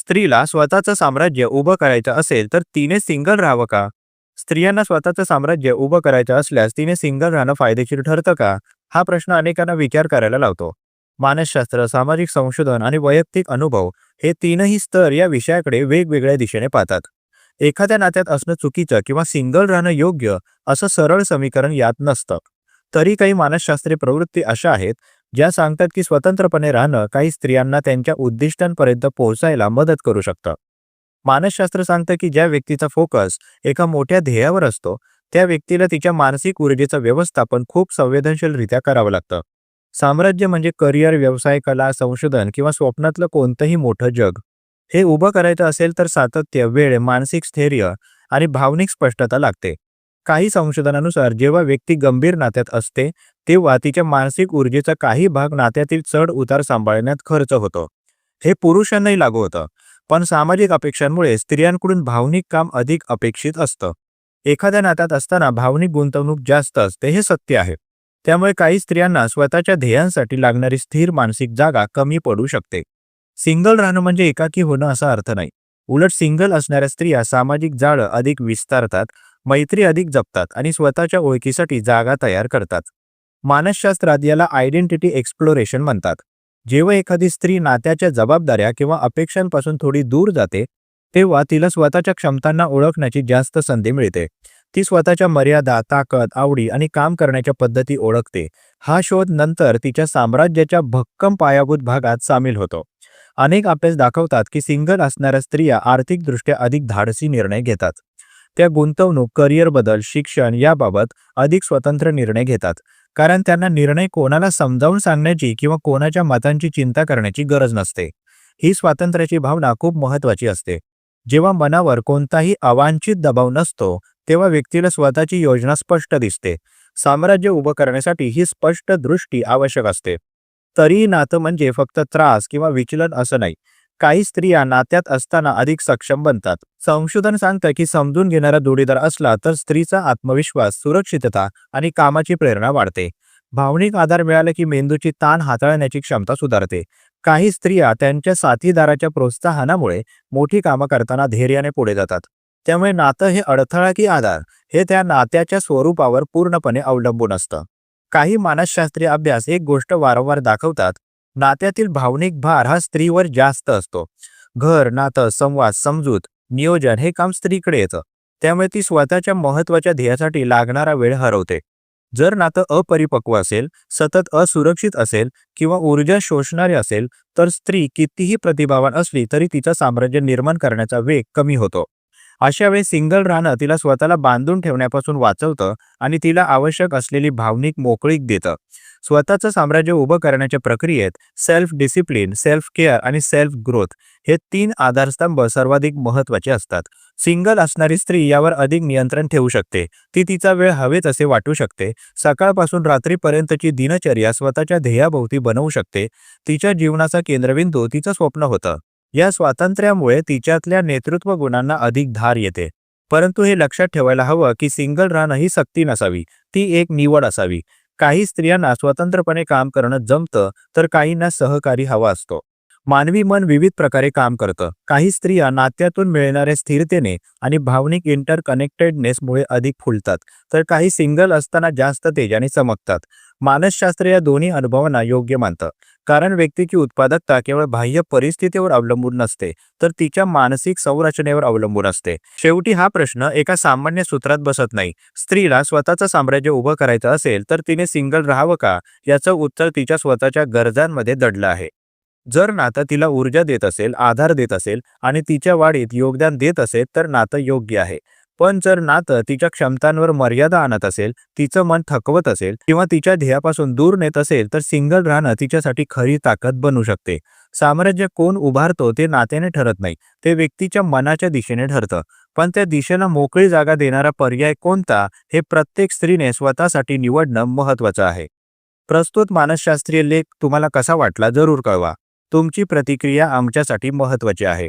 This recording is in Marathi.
स्त्रीला स्वतःचं साम्राज्य उभं करायचं असेल तर तिने सिंगल राहावं का? स्त्रियांना स्वतःचं साम्राज्य उभं करायचं असल्यास तिने सिंगल राहणं फायदेशीर ठरतं का? हा प्रश्न अनेकांना विचार करायला लावतो. मानसशास्त्र सामाजिक संशोधन आणि वैयक्तिक अनुभव हे तीनही स्तर या विषयाकडे वेगवेगळ्या दिशेने पाहतात. एखाद्या नात्यात असणं चुकीचं किंवा सिंगल राहणं योग्य असं सरळ समीकरण यात नसतं. तरी काही मानसशास्त्रीय प्रवृत्ती अशा आहेत ज्या सांगतात की स्वतंत्रपणे राहणं काही स्त्रियांना त्यांच्या उद्दिष्टांपर्यंत पोहोचायला मदत करू शकतं. मानसशास्त्र सांगतं की ज्या व्यक्तीचा फोकस एका मोठ्या ध्येयावर असतो त्या व्यक्तीला तिच्या मानसिक ऊर्जेचं व्यवस्थापन खूप संवेदनशीलरित्या करावं लागतं. साम्राज्य म्हणजे करिअर व्यवसाय कला संशोधन किंवा स्वप्नातलं कोणतंही मोठं जग. हे उभं करायचं असेल तर सातत्य वेळ मानसिक स्थैर्य आणि भावनिक स्पष्टता लागते. काही संशोधनानुसार जेव्हा व्यक्ती गंभीर नात्यात असते तेव्हा तिच्या मानसिक ऊर्जेचा काही भाग नात्यातील चढ उतार सांभाळण्यात खर्च होतो. हे पुरुषांनाही लागू होतं पण सामाजिक अपेक्षांमुळे स्त्रियांकडून भावनिक काम अधिक अपेक्षित असतं. एखाद्या नात्यात असताना भावनिक गुंतवणूक जास्त असते हे सत्य आहे. त्यामुळे काही स्त्रियांना स्वतःच्या ध्येयांसाठी लागणारी स्थिर मानसिक जागा कमी पडू शकते. सिंगल राहणं म्हणजे एकाकी होणं असा अर्थ नाही. उलट सिंगल असणाऱ्या स्त्रिया सामाजिक जाळं अधिक विस्तारतात मैत्री अधिक जपतात आणि स्वतःच्या ओळखीसाठी जागा तयार करतात. मानसशास्त्रात याला आयडेंटिटी एक्सप्लोरेशन म्हणतात. जेव्हा एखादी स्त्री नात्याच्या जबाबदाऱ्या किंवा अपेक्षांपासून थोडी दूर जाते तेव्हा तिला स्वतःच्या क्षमतांना ओळखण्याची जास्त संधी मिळते. ती स्वतःच्या मर्यादा ताकद आवडी आणि काम करण्याच्या पद्धती ओळखते. हा शोध नंतर तिच्या साम्राज्याच्या भक्कम पायाभूत भागात सामील होतो. अनेक अभ्यास दाखवतात की सिंगल असणाऱ्या स्त्रिया आर्थिकदृष्ट्या अधिक धाडसी निर्णय घेतात. त्या गुंतवणूक करिअर बदल शिक्षण याबाबत अधिक स्वतंत्र निर्णय घेतात. कारण त्यांना निर्णय कोणाला समजावून सांगण्याची किंवा कोणाच्या मतांची चिंता करण्याची गरज नसते. ही स्वातंत्र्याची भावना खूप महत्वाची असते. जेव्हा मनावर कोणताही अवांछित दबाव नसतो तेव्हा व्यक्तीला स्वतःची योजना स्पष्ट दिसते. साम्राज्य उभं करण्यासाठी ही स्पष्ट दृष्टी आवश्यक असते. तरी नातं म्हणजे फक्त त्रास किंवा विचलन असं नाही. काही स्त्रिया नात्यात असताना अधिक सक्षम बनतात. संशोधन सांगतं की समजून घेणारा जोडीदार असला तर स्त्रीचा आत्मविश्वास सुरक्षितता आणि कामाची प्रेरणा वाढते. भावनिक आधार मिळाला की मेंदूची ताण हाताळण्याची क्षमता सुधारते. काही स्त्रिया त्यांच्या साथीदाराच्या प्रोत्साहनामुळे मोठी कामं करताना धैर्याने पुढे जातात. त्यामुळे नातं हे अडथळा की आधार हे त्या नात्याच्या स्वरूपावर पूर्णपणे अवलंबून असतं. काही मानसशास्त्रीय अभ्यास एक गोष्ट वारंवार दाखवतात नात्यातील भावनिक भार हा स्त्रीवर जास्त असतो. घर नातं संवाद समजूत नियोजन हे काम स्त्रीकडे येतं. त्यामुळे ती स्वतःच्या महत्त्वाच्या ध्येयासाठी लागणारा वेळ हरवते. जर नातं अपरिपक्व असेल सतत असुरक्षित असेल किंवा ऊर्जा शोषणारे असेल तर स्त्री कितीही प्रतिभावान असली तरी तिचं साम्राज्य निर्माण करण्याचा वेग कमी होतो. अशा वेळी सिंगल राहणं तिला स्वतःला बांधून ठेवण्यापासून वाचवतं आणि तिला आवश्यक असलेली भावनिक मोकळीक देतं. स्वतःचं साम्राज्य उभं करण्याच्या प्रक्रियेत सेल्फ डिसिप्लिन सेल्फ केअर आणि सेल्फ ग्रोथ हे तीन आधारस्तंभ सर्वाधिक महत्त्वाचे असतात. सिंगल असणारी स्त्री यावर अधिक नियंत्रण ठेवू शकते. ती तिचा वेळ हवे तसे वाटू शकते. सकाळपासून रात्रीपर्यंतची दिनचर्या स्वतःच्या ध्येयाभोवती बनवू शकते. तिच्या जीवनाचा केंद्रबिंदू तिचं स्वप्न होतं. या स्वातंत्र्यामुळे तिच्यातल्या नेतृत्व गुणांना अधिक धार येते. परंतु हे लक्षात ठेवायला हवं की सिंगल राहणं ही सक्ती नसावी. ती एक निवड असावी. काही स्त्रियांना स्वतंत्रपणे काम करणं जमतं तर काहींना सहकारी हवा असतो. मानवी मन विविध प्रकारे काम करतं. काही स्त्रिया नात्यातून मिळणाऱ्या स्थिरतेने आणि भावनिक इंटरकनेक्टेडनेसमुळे अधिक फुलतात तर काही सिंगल असताना जास्त तेजाने चमकतात. मानसशास्त्र या दोन्ही अनुभवांना योग्य मानतं. कारण व्यक्तीची उत्पादकता केवळ बाह्य परिस्थितीवर अवलंबून नसते तर तिच्या मानसिक संरचनेवर अवलंबून असते. शेवटी हा प्रश्न एका सामान्य सूत्रात बसत नाही. स्त्रीला स्वतःचं साम्राज्य उभं करायचं असेल तर तिने सिंगल राहावं का? याचं उत्तर तिच्या स्वतःच्या गरजांमध्ये दडलं आहे. जर नातं तिला ऊर्जा देत असेल आधार देत असेल आणि तिच्या वाढीत योगदान देत असेल तर नातं योग्य आहे. पण जर नातं तिच्या क्षमतांवर मर्यादा आणत असेल तिचं मन थकवत असेल किंवा तिच्या ध्येयापासून दूर नेत असेल तर सिंगल राहणं तिच्यासाठी खरी ताकद बनू शकते. साम्राज्य कोण उभारतो ते नात्याने ठरत नाही ते व्यक्तीच्या मनाच्या दिशेने ठरतं. पण त्या दिशेला मोकळी जागा देणारा पर्याय कोणता हे प्रत्येक स्त्रीने स्वतःसाठी निवडणं महत्वाचं आहे. प्रस्तुत मानसशास्त्रीय लेख तुम्हाला कसा वाटला जरूर कळवा. तुमची प्रतिक्रिया आमच्यासाठी महत्वाची आहे.